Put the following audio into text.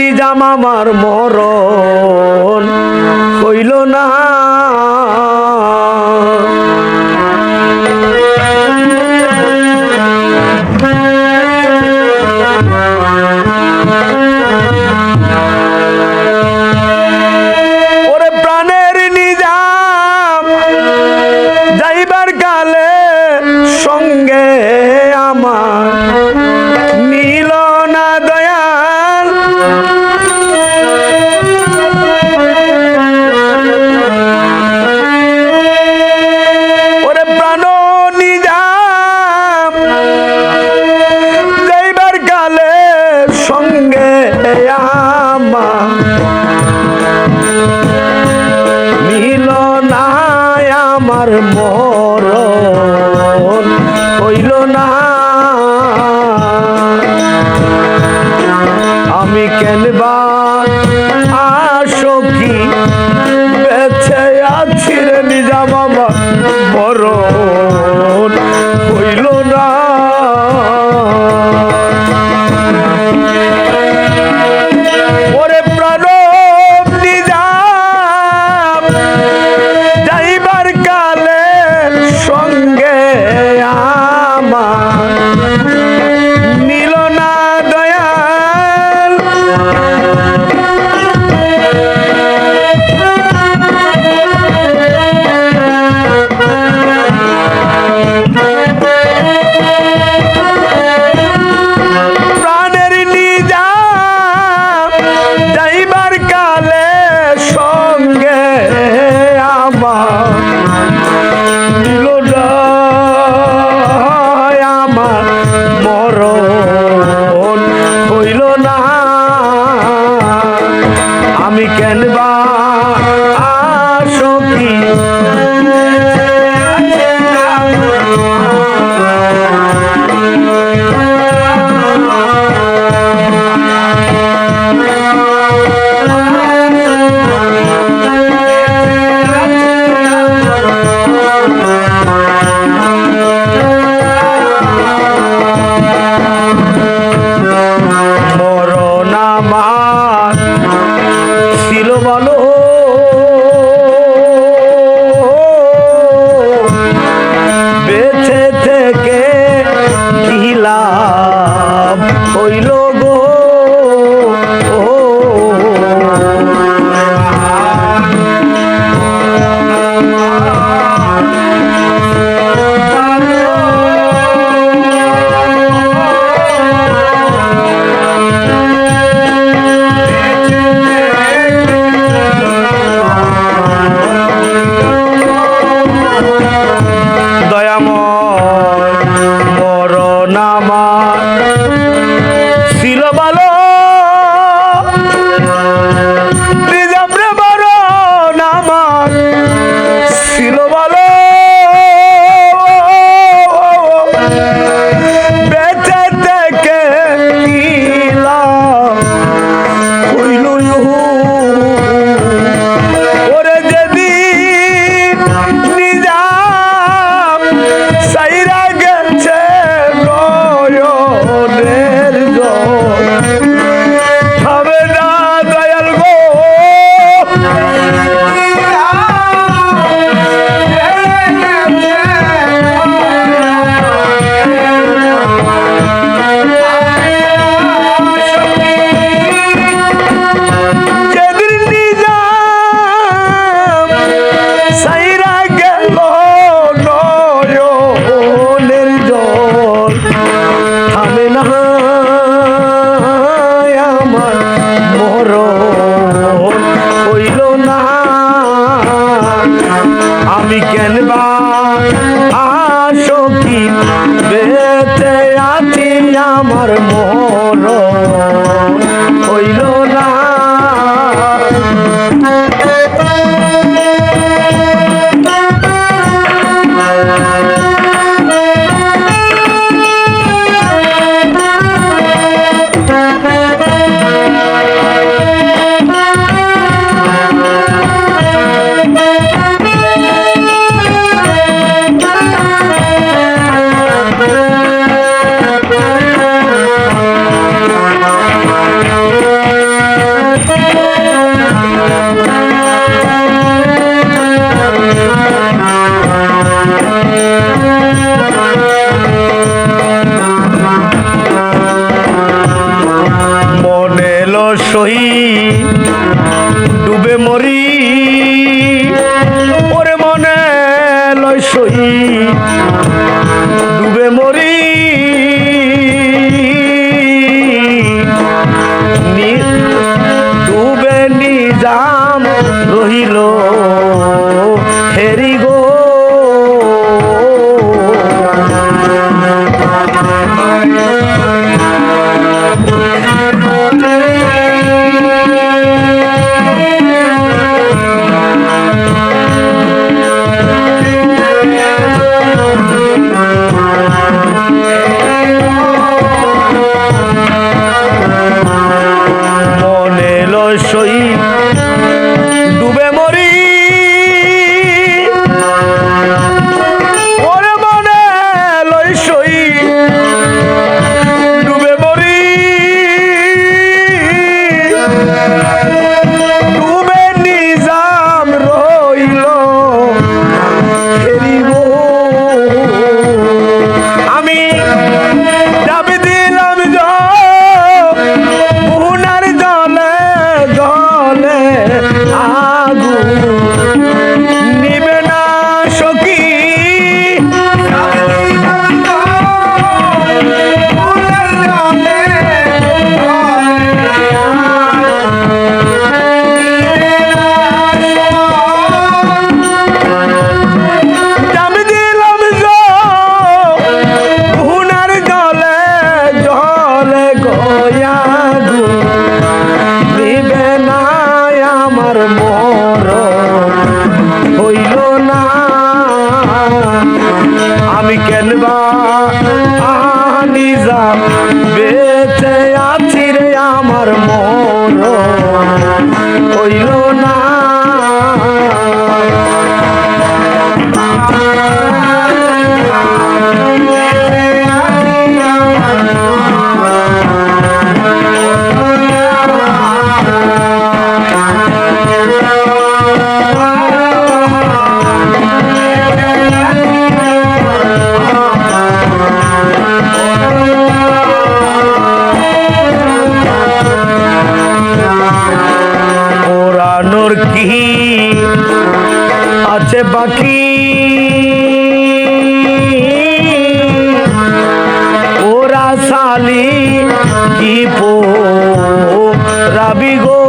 নিজাম আমার মরণ হইল না। মিল না আমার মর হইল না আমি কেনবার আসকি அங்கே Thank you. নিজাম রহিল। বাকি। ওরা সালি কি পো রাবি গো?